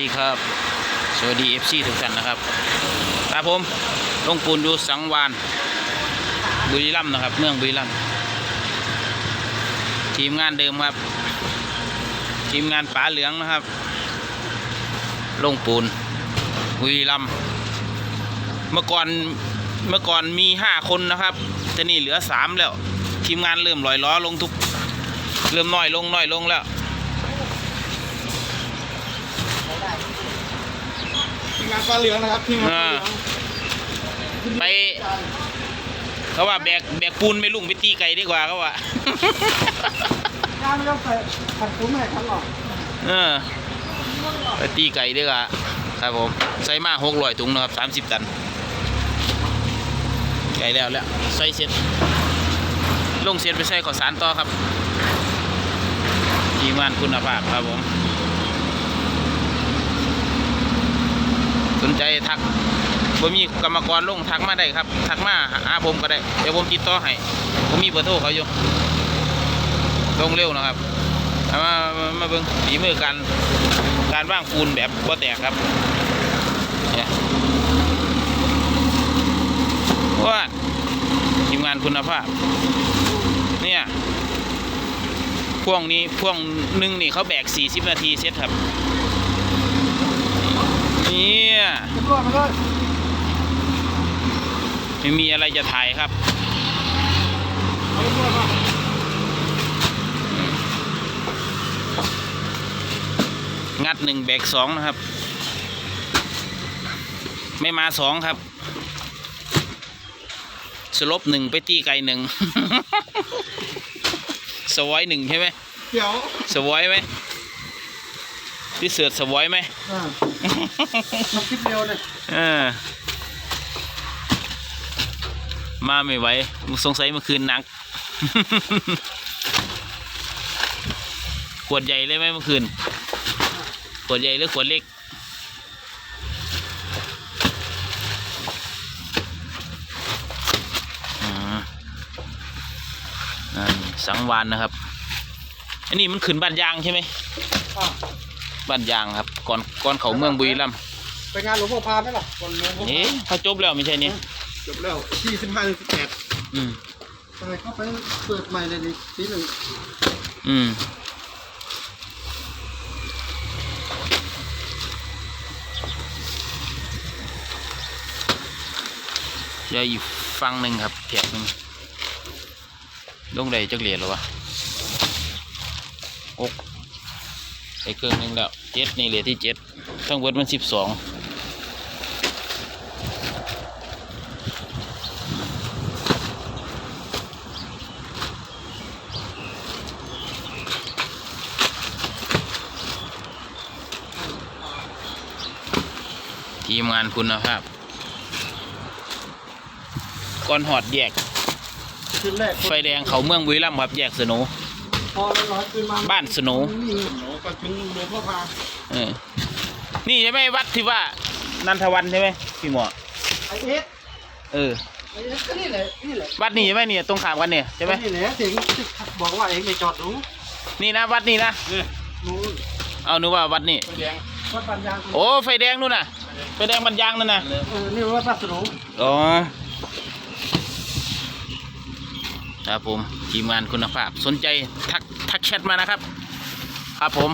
ดีครับ สวัสดีเอฟซีทุกท่านนะครับครับผมลงปูนอยู่สังวานบุรีรัมย์นะครับ เมืองบุรีรัมย์ทีมงานเดิมครับ ทีมงานป๋าเหลืองนะครับ ลงปูนบุรีรัมย์เมื่อก่อนเมื่อก่อนมีห้าคนนะครับแต่นี่เหลือสามแล้ว ทีมงานเริ่มลอยล้อลงทุก เริ่มน้อยลงน้อยลงแล้ว ทีมงานฟ้าเหลืองนะครับทีมงานฟ้าเหลืองไป เขาว่าแบกแบกปูนไปลุงไปตีไก่ดีกว่าเขาว่างานไม่ต้องใส่ผัดคุ้มให้ครับหรอกเออไปตีไก่ดีกว่าครับผมใส่มาหกร้อยถุงนะครับสามสิบตัน ไก่แล้วแล้วใส่เสร็จลงเสร็จไปใส่ข้าวสารต่อครับทีมงานคุณภาพครับผม นใจทักบ่มีกรรมกรลงทักมาได้ครับ ทักมาหาผมก็ได้ เดี๋ยวผมติดต่อให้ผมมีเบอร์โทรเขาอยู่ลงเร็วนะครับมามาเบิ่งฝีมือการการว่างปูนแบบบ่แตกครับเนี่ยว่าทีมงานคุณภาพ เนี่ยพ่วงนี้พ่วงหนึ่งนี่เขาแบก 40 นาทีเสร็จครับ เนี่ย จะตัวมันก็ไม่มีอะไรจะถ่ายครับเอาตัวมางัดหนึ่งแบกสองนะครับ ไม่มาสองครับ สลบหนึ่งไปตีไก่หนึ่ง สวอยหนึ่งใช่ไหมเดี๋ยวสวอยไหม พี่เสือสวอยไหมอ่าทำคลิปเดียวเลยเออมาไม่ไหวสงสัยเมื่อคืนหนัก ขวดใหญ่เลยไหมเมื่อคืน ขวดใหญ่หรือขวดเล็กอ่านั่นสังวานนะครับ อันนี้มันขึ้นบ้านยางใช่ไหมอะ บ้านยางครับ ก่อนก่อนเขาเมืองบุรีรัมย์ไปงานหลวงพ่อพาไหมล่ะวันหลวงพ่อเอ๊ะพาเขาจบแล้วไม่ใช่นี่จบแล้วที่สิบห้าถึงสิบแปดอืมทำไมเข้าไปเปิดใหม่เลยดิทีหนึ่งอืมเดี๋ยวอีกฟังหนึ่งครับแถบหนึ่งลงได้จักเหรียญหรอวะหกไป เครื่องหนึ่งแล้วเจ็ดนี่เหรียญที่เจ็ดทั้งเบิดมันสิบสองทีมงานคุณภาพก่อนหอดแยกคืนแรกไฟแดงเขาเมืองบุรีรัมย์ครับแยกสโหน พอร้อยคืนมาบ้านสโหนนี่หนูก็ถึงหลวงพ่อพาเออนี่ใช่ไหมวัดที่ว่านันทวันใช่ไหมพี่หมอไอเอสเออไอเอสก็นี่แหละนี่แหละวัดนี่ใช่ไหมเนี่ยตรงขามกันเนี่ยใช่ไหมนี่แหละถึงบอกว่าเองไปจอดดูนี่นะวัดนี่นะเนี่ยนู้นเอานึกว่าวัดนี่ไฟแดงวัดปัญญางโอ้ไฟแดงนู่นน่ะไฟแดงบรรยางนั่นน่ะเออนี่วัดปัสดุอ๋อ ครับผมทีมงานคุณภาพ สนใจทักทักแชทมานะครับ ครับผม